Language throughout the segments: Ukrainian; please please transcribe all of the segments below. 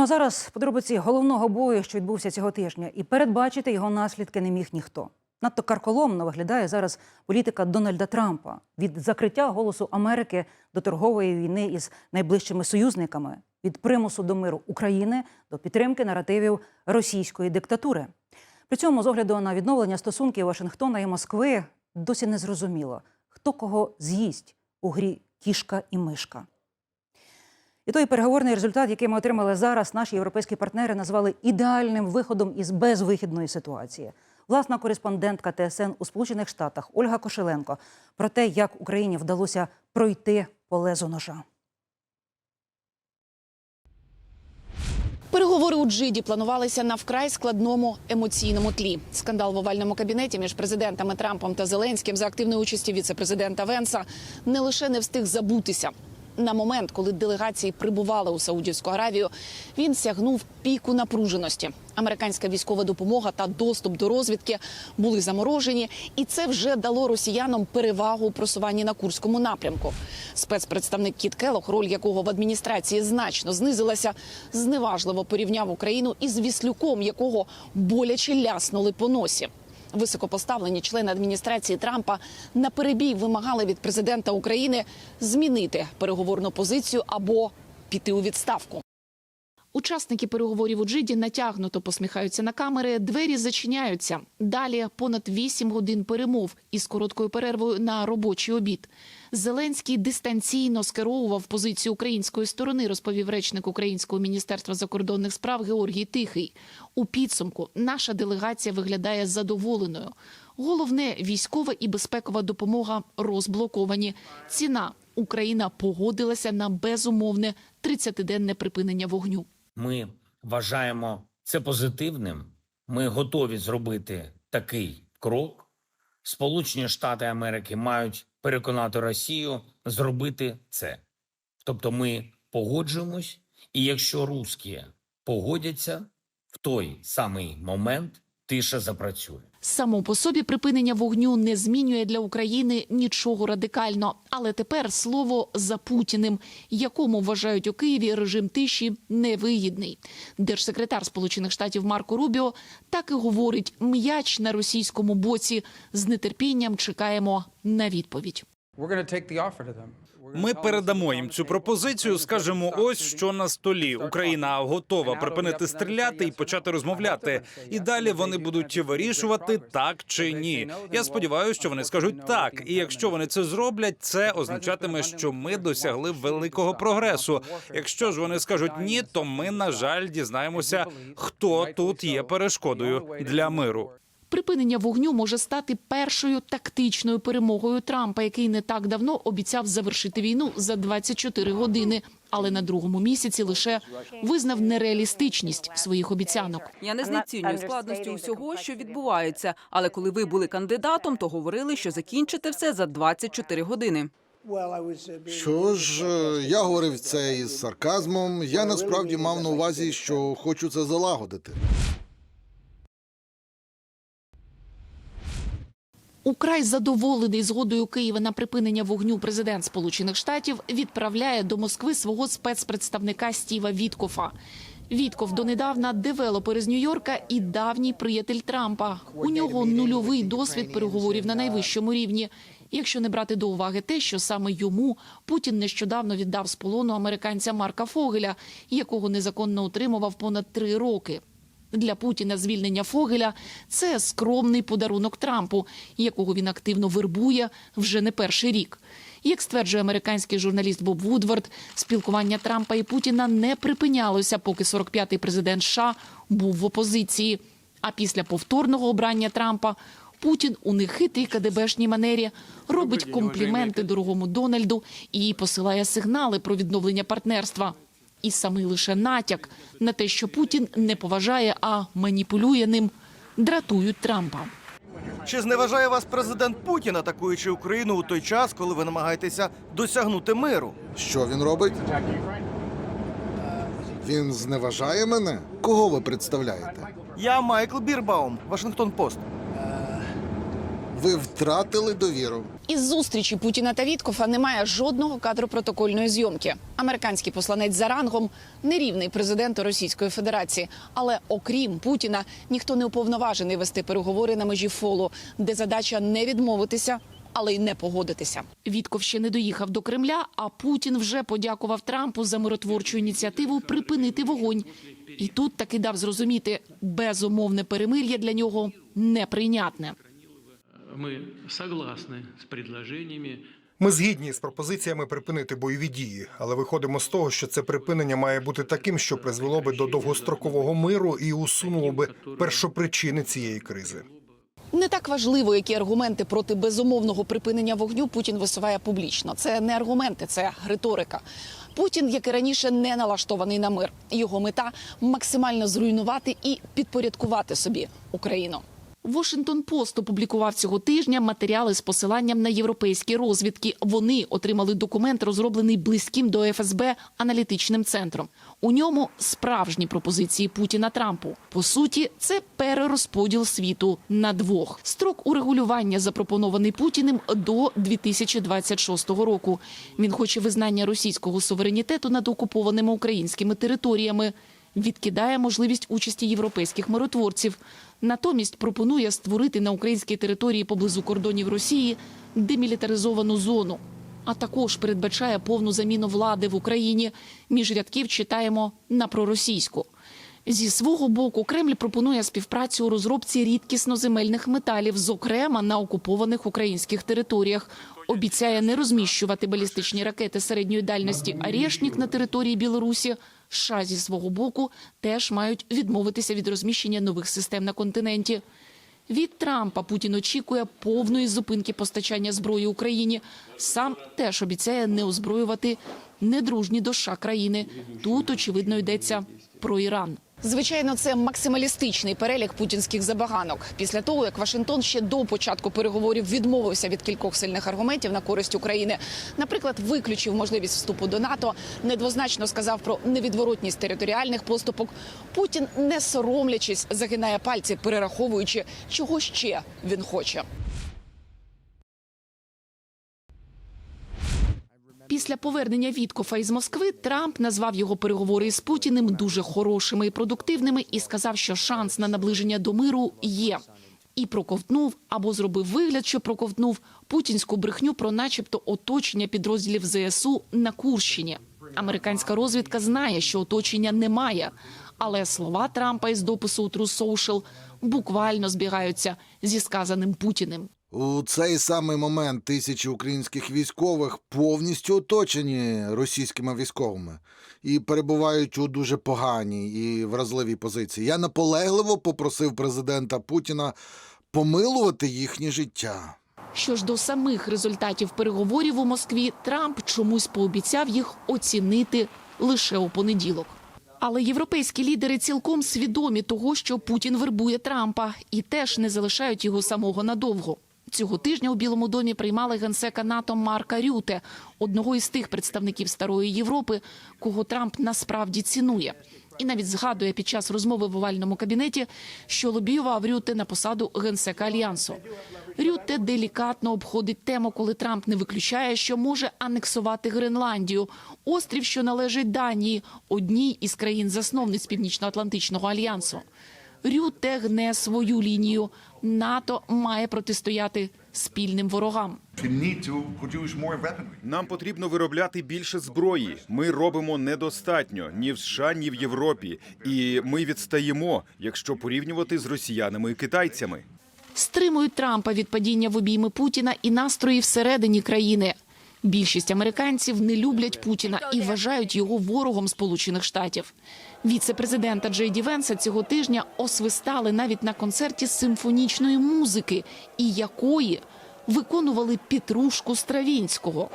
Ну а зараз подробиці головного бою, що відбувся цього тижня, і передбачити його наслідки не міг ніхто. Надто карколомно виглядає зараз політика Дональда Трампа від закриття голосу Америки до торгової війни із найближчими союзниками, від примусу до миру України до підтримки наративів російської диктатури. При цьому, з огляду на відновлення стосунків Вашингтона і Москви, досі не зрозуміло, хто кого з'їсть у грі кішка і мишка. І той переговорний результат, який ми отримали зараз, наші європейські партнери назвали ідеальним виходом із безвихідної ситуації. Власна кореспондентка ТСН у Сполучених Штатах Ольга Кошеленко про те, як Україні вдалося пройти по лезу ножа. Переговори у Джиді планувалися на вкрай складному емоційному тлі. Скандал в овальному кабінеті між президентами Трампом та Зеленським за активної участі віце-президента Венса не лише не встиг забутися. На момент, коли делегації прибували у Саудівську Аравію, він сягнув піку напруженості. Американська військова допомога та доступ до розвідки були заморожені, і це вже дало росіянам перевагу у просуванні на курському напрямку. Спецпредставник Кіт Келох, роль якого в адміністрації значно знизилася, зневажливо порівняв Україну із Віслюком, якого боляче ляснули по носі. Високопоставлені члени адміністрації Трампа на перебій вимагали від президента України змінити переговорну позицію або піти у відставку. Учасники переговорів у Джиді натягнуто посміхаються на камери. Двері зачиняються. Далі понад 8 годин перемов із короткою перервою на робочий обід. Зеленський дистанційно скеровував позицію української сторони, розповів речник Українського міністерства закордонних справ Георгій Тихий. У підсумку наша делегація виглядає задоволеною. Головне військова і безпекова допомога розблоковані. Ціна Україна погодилася на безумовне 30-денне припинення вогню. Ми вважаємо це позитивним. Ми готові зробити такий крок. Сполучені Штати Америки мають переконати Росію зробити це. Тобто ми погоджуємось, і якщо русські погодяться, в той самий момент тиша запрацює. Само по собі припинення вогню не змінює для України нічого радикально. Але тепер слово за Путіним, якому вважають у Києві режим тиші невигідний. Держсекретар Сполучених Штатів Марко Рубіо так і говорить: м'яч на російському боці. З нетерпінням чекаємо на відповідь. Ми передамо їм цю пропозицію. Скажемо, ось що на столі. Україна готова припинити стріляти і почати розмовляти. І далі вони будуть вирішувати так чи ні. Я сподіваюся, що вони скажуть так. І якщо вони це зроблять, це означатиме, що ми досягли великого прогресу. Якщо ж вони скажуть ні, то ми на жаль дізнаємося, хто тут є перешкодою для миру. Припинення вогню може стати першою тактичною перемогою Трампа, який не так давно обіцяв завершити війну за 24 години, але на другому місяці лише визнав нереалістичність своїх обіцянок. Я не знецінюю складності усього, що відбувається. Але коли ви були кандидатом, то говорили, що закінчите все за 24 години. Що ж, е, я говорив це із сарказмом. Я насправді мав на увазі, що хочу це залагодити. Украй задоволений згодою Києва на припинення вогню президент Сполучених Штатів відправляє до Москви свого спецпредставника Стіва Віткофа. Вітков донедавна девелопер із Нью-Йорка і давній приятель Трампа. У нього нульовий досвід переговорів на найвищому рівні. Якщо не брати до уваги те, що саме йому Путін нещодавно віддав з полону американця Марка Фогеля, якого незаконно утримував понад три роки. Для Путіна звільнення Фогеля це скромний подарунок Трампу, якого він активно вербує вже не перший рік. Як стверджує американський журналіст Боб Вудвард, спілкування Трампа і Путіна не припинялося, поки 45-й президент США був в опозиції. А після повторного обрання Трампа Путін у нехитрій КДБшній манері робить компліменти дорогому Дональду і посилає сигнали про відновлення партнерства. І самий лише натяк на те, що Путін не поважає, а маніпулює ним, дратують Трампа. Чи зневажає вас президент Путін, атакуючи Україну у той час, коли ви намагаєтеся досягнути миру? Що він робить? Він зневажає мене? Кого ви представляєте? Я Майкл Бірбаум, Вашингтон Пост. Ви втратили довіру. Із зустрічі Путіна та Віткофа немає жодного кадру протокольної зйомки. Американський посланець за рангом нерівний президенту Російської Федерації. Але окрім Путіна, ніхто не уповноважений вести переговори на межі фолу, де задача не відмовитися. Але й не погодитися. Вітков ще не доїхав до Кремля, а Путін вже подякував Трампу за миротворчу ініціативу припинити вогонь. І тут таки дав зрозуміти, безумовне перемир'я для нього неприйнятне. Мы согласны с предложениями Ми згідні з пропозиціями припинити бойові дії, але виходимо з того, що це припинення має бути таким, що призвело би до довгострокового миру і усунуло би першопричини цієї кризи. Не так важливо, які аргументи проти безумовного припинення вогню Путін висуває публічно. Це не аргументи, це риторика. Путін, як і раніше, не налаштований на мир. Його мета максимально зруйнувати і підпорядкувати собі Україну. Washington Post опублікував цього тижня матеріали з посиланням на європейські розвідки. Вони отримали документ, розроблений близьким до ФСБ аналітичним центром. У ньому справжні пропозиції Путіна Трампу. По суті, це перерозподіл світу на двох. Строк урегулювання запропонований Путіним до 2026 року. Він хоче визнання російського суверенітету над окупованими українськими територіями. Відкидає можливість участі європейських миротворців. Натомість пропонує створити на українській території поблизу кордонів Росії демілітаризовану зону. А також передбачає повну заміну влади в Україні. Між рядків читаємо на проросійську. Зі свого боку Кремль пропонує співпрацю у розробці рідкісноземельних металів, зокрема на окупованих українських територіях. Обіцяє не розміщувати балістичні ракети середньої дальності «Арєшнік» на території Білорусі. США зі свого боку теж мають відмовитися від розміщення нових систем на континенті. Від Трампа Путін очікує повної зупинки постачання зброї Україні. Сам теж обіцяє не озброювати недружні до США країни. Тут очевидно йдеться про Іран. Звичайно, це максималістичний перелік путінських забаганок. Після того, як Вашингтон ще до початку переговорів відмовився від кількох сильних аргументів на користь України, наприклад, виключив можливість вступу до НАТО, недвозначно сказав про невідворотність територіальних поступок. Путін, не соромлячись, загинає пальці, перераховуючи, чого ще він хоче. Після повернення Віткофа із Москви Трамп назвав його переговори із Путіним дуже хорошими і продуктивними і сказав, що шанс на наближення до миру є. І проковтнув або зробив вигляд, що проковтнув путінську брехню про, начебто, оточення підрозділів ЗСУ на Курщині. Американська розвідка знає, що оточення немає, але слова Трампа із допису у True Social буквально збігаються зі сказаним Путіним. У цей самий момент тисячі українських військових повністю оточені російськими військовими і перебувають у дуже поганій і вразливій позиції. Я наполегливо попросив президента Путіна помилувати їхнє життя. Що ж до самих результатів переговорів у Москві, Трамп чомусь пообіцяв їх оцінити лише у понеділок. Але європейські лідери цілком свідомі того, що Путін вербує Трампа, і теж не залишають його самого надовго. Цього тижня у Білому домі приймали генсека НАТО Марка Рюте, одного із тих представників старої Європи, кого Трамп насправді цінує. І навіть згадує під час розмови в овальному кабінеті, що лобіював Рюте на посаду генсека альянсу. Рюте делікатно обходить тему, коли Трамп не виключає, що може анексувати Гренландію, острів, що належить Данії, одній із країн-засновниць Північно-Атлантичного альянсу. Рюте гне свою лінію. НАТО має протистояти спільним ворогам. Нам потрібно виробляти більше зброї. Ми робимо недостатньо ні в США, ні в Європі, і ми відстаємо, якщо порівнювати з росіянами і китайцями. стримують Трампа від падіння в обійми Путіна і настрої всередині країни. Більшість американців не люблять Путіна і вважають його ворогом Сполучених Штатів. Віце-президента Джей Ді Венса цього тижня освистали навіть на концерті симфонічної музики, і якої виконували Петрушку Стравінського.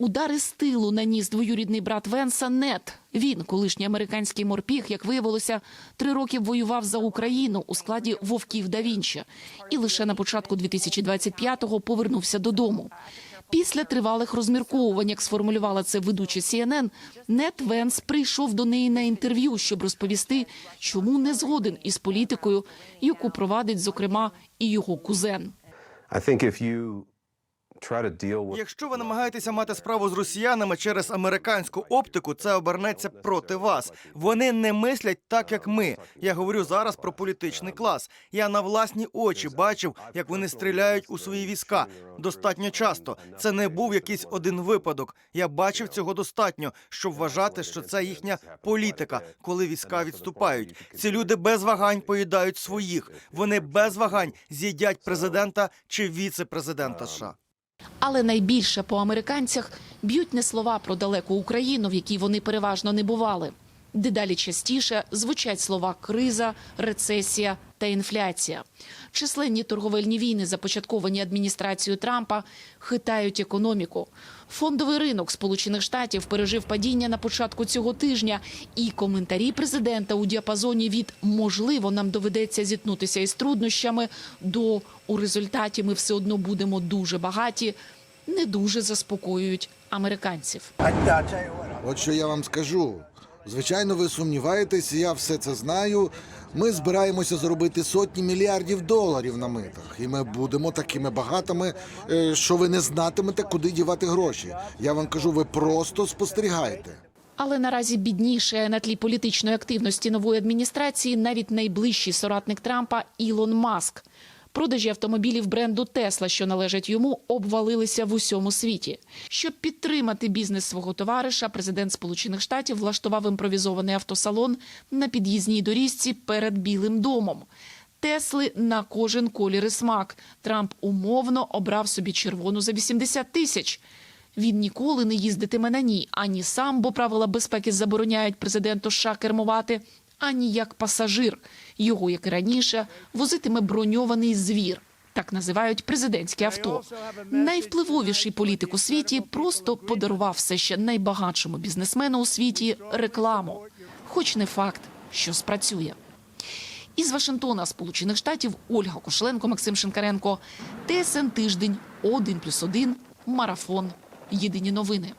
Удари з тилу наніс двоюрідний брат Венса Нет. Він, колишній американський морпіг, як виявилося, три роки воював за Україну у складі вовків да Вінчі. І лише на початку 2025-го повернувся додому. Після тривалих розмірковувань, як сформулювала це ведуча CNN, Нет Венс прийшов до неї на інтерв'ю, щоб розповісти, чому не згоден із політикою, яку провадить, зокрема, і його кузен. Якщо ви намагаєтеся мати справу з росіянами через американську оптику, це обернеться проти вас. Вони не мислять так, як ми. Я говорю зараз про політичний клас. Я на власні очі бачив, як вони стріляють у свої війська. Достатньо часто. Це не був якийсь один випадок. Я бачив цього достатньо, щоб вважати, що це їхня політика, коли війська відступають. Ці люди без вагань поїдають своїх. Вони без вагань з'їдять президента чи віце-президента США. Але найбільше по американцях б'ють не слова про далеку Україну, в якій вони переважно не бували. Дедалі частіше звучать слова криза, рецесія та інфляція. Численні торговельні війни, започатковані адміністрацією Трампа, хитають економіку. Фондовий ринок Сполучених Штатів пережив падіння на початку цього тижня, і коментарі президента у діапазоні від можливо нам доведеться зіткнутися із труднощами до у результаті ми все одно будемо дуже багаті, не дуже заспокоюють американців. От що я вам скажу. Звичайно, ви сумніваєтесь, я все це знаю. Ми збираємося заробити сотні мільярдів доларів на митах, і ми будемо такими багатими, е, що ви не знатимете, куди дівати гроші. Я вам кажу, ви просто спостерігайте. Але наразі бідніше на тлі політичної активності нової адміністрації навіть найближчий соратник Трампа Ілон Маск. Продажі автомобілів бренду Тесла, що належать йому, обвалилися в усьому світі. Щоб підтримати бізнес свого товариша, президент Сполучених Штатів влаштував імпровізований автосалон на під'їзній доріжці перед Білим домом. Тесли на кожен колір і смак. Трамп умовно обрав собі червону за 80 тисяч. Він ніколи не їздитиме на ній, ані сам, бо правила безпеки забороняють президенту США кермувати, ані як пасажир. Його, як і раніше, возитиме броньований звір. Так називають президентське авто. Найвпливовіший політик у світі просто подарував все ще найбагатшому бізнесмену у світі рекламу, хоч не факт, що спрацює. Із Вашингтона, Сполучених Штатів, Ольга Кошеленко, Максим Шинкаренко, ТСН Тиждень, 1+,1, Марафон. Єдині новини.